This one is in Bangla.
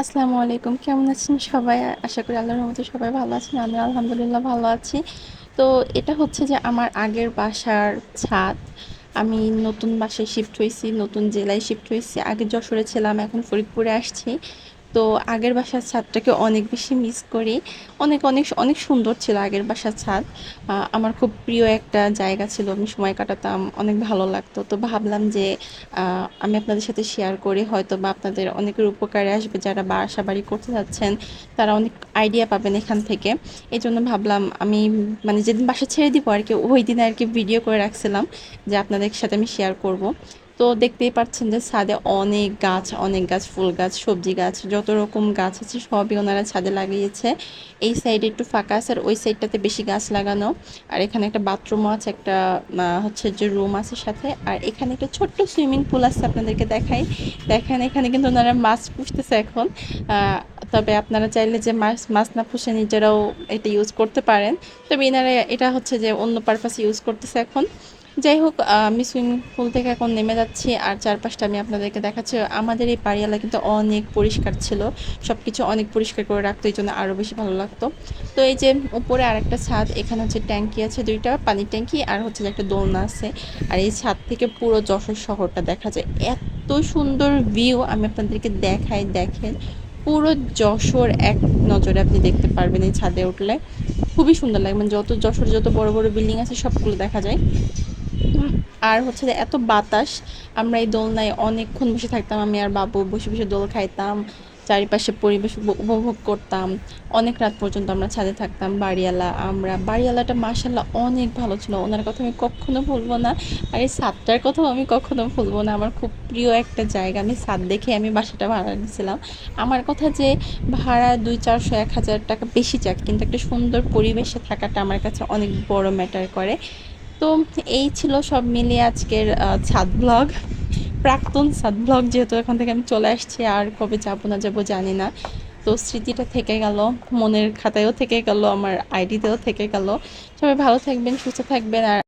আসসালামু আলাইকুম। কেমন আছেন সবাই? আশা করি আল্লাহর রহমতে সবাই ভালো আছেন। আমি আলহামদুলিল্লাহ ভালো আছি। তো এটা হচ্ছে যে আমার আগের বাসার ছাদ। আমি নতুন বাসায় শিফট হয়েছি, নতুন জেলায় শিফট হয়েছি। আগে যশোরে ছিলাম, এখন ফরিদপুরে আসছি। তো আগের বাসার ছাদটাকে অনেক বেশি মিস করি। অনেক অনেক অনেক সুন্দর ছিল আগের বাসার ছাদ। আমার খুব প্রিয় একটা জায়গা ছিল, আমি সময় কাটাতাম, অনেক ভালো লাগতো। তো ভাবলাম যে আমি আপনাদের সাথে শেয়ার করি হয়তো বা আপনাদের অনেকের উপকারে আসবে, যারা বাসা বাড়ি করতে যাচ্ছেন, তারা অনেক আইডিয়া পাবেন এখান থেকে। এই জন্য ভাবলাম আমি মানে যেদিন বাসা ছেড়ে দিব আর কি, ওই দিন আর কি ভিডিও করে রাখছিলাম যে আপনাদের সাথে আমি শেয়ার করব। তো দেখতেই পাচ্ছেন যে ছাদে অনেক গাছ অনেক গাছ, ফুল গাছ, সবজি গাছ, যত রকম গাছ আছে সবই ওনারা ছাদে লাগিয়েছে। এই সাইডে একটু ফাঁকা আছে আর ওই সাইডটাতে বেশি গাছ লাগানো। আর এখানে একটা বাথরুমও আছে, একটা হচ্ছে যে রুম আছে সাথে। আর এখানে একটা ছোট্ট সুইমিং পুল আছে আপনাদেরকে দেখাই। দেখেন, এখানে কিন্তু ওনারা মাছ পুষতেছে এখন। তবে আপনারা চাইলে যে মাছ মাছ না পুষে নিজেরাও এটা ইউজ করতে পারেন। তবে এনারা, এটা হচ্ছে যে অন্য পারপাসে ইউজ করতেছে এখন। যাই হোক আমি সুইমিং পুল থেকে এখন নেমে যাচ্ছি আর চারপাশটা আমি আপনাদেরকে দেখাচ্ছি। আমাদের এই পাড়িয়ালা কিন্তু অনেক পরিষ্কার ছিল সব কিছু অনেক পরিষ্কার করে রাখতো, এই জন্য আরও বেশি ভালো লাগতো। তো এই যে উপরে আরেকটা ছাদ, এখানে হচ্ছে ট্যাঙ্কি আছে দুইটা, পানির ট্যাঙ্কি আর হচ্ছে একটা দোলনা আছে। আর এই ছাদ থেকে পুরো যশোর শহরটা দেখা যায়। এত সুন্দর ভিউ আমি আপনাদেরকে দেখাই, দেখেন। পুরো যশোর এক নজরে আপনি দেখতে পারবেন এই ছাদে উঠলে। খুবই সুন্দর লাগে মানে যত যশোর যত বড় বড় বিল্ডিং আছে সবগুলো দেখা যায়। আর হচ্ছে যে এত বাতাস, আমরা এই দোলনায় অনেকক্ষণ বসে থাকতাম, আমি আর বাবু বসে বসে দোল খাইতাম, চারিপাশে পরিবেশ উপ- উপভোগ করতাম। অনেক রাত পর্যন্ত আমরা ছাদে থাকতাম, বাড়িওয়ালা, আমরা। বাড়িওয়ালাটা মাসাল্লাহ অনেক ভালো ছিল, ওনার কথা আমি কখনো ভুলবো না, আর এই ছাদটার কথাও আমি কখনো ভুলবো না। আমার খুব প্রিয় একটা জায়গা, আমি ছাদ দেখে আমি বাসাটা ভাড়া নিয়েছিলাম। আমার কথা যে ভাড়া দুই চারশো, এক হাজার টাকা বেশি যাক, কিন্তু একটা সুন্দর পরিবেশে থাকাটা আমার কাছে অনেক বড় ম্যাটার করে। তো এই ছিল সব মিলিয়ে আজকের ছাদ ব্লগ প্রাক্তন ছাদ ব্লগ যেহেতু এখন থেকে আমি চলে আসছি, আর কবে যাব না যাব জানি না। তো স্মৃতিটা থেকে গেল, মনের খাতায়ও থেকে গেল, আমার আইডিতেও থেকে গেল। সবাই ভালো থাকবেন, সুস্থ থাকবেন, আর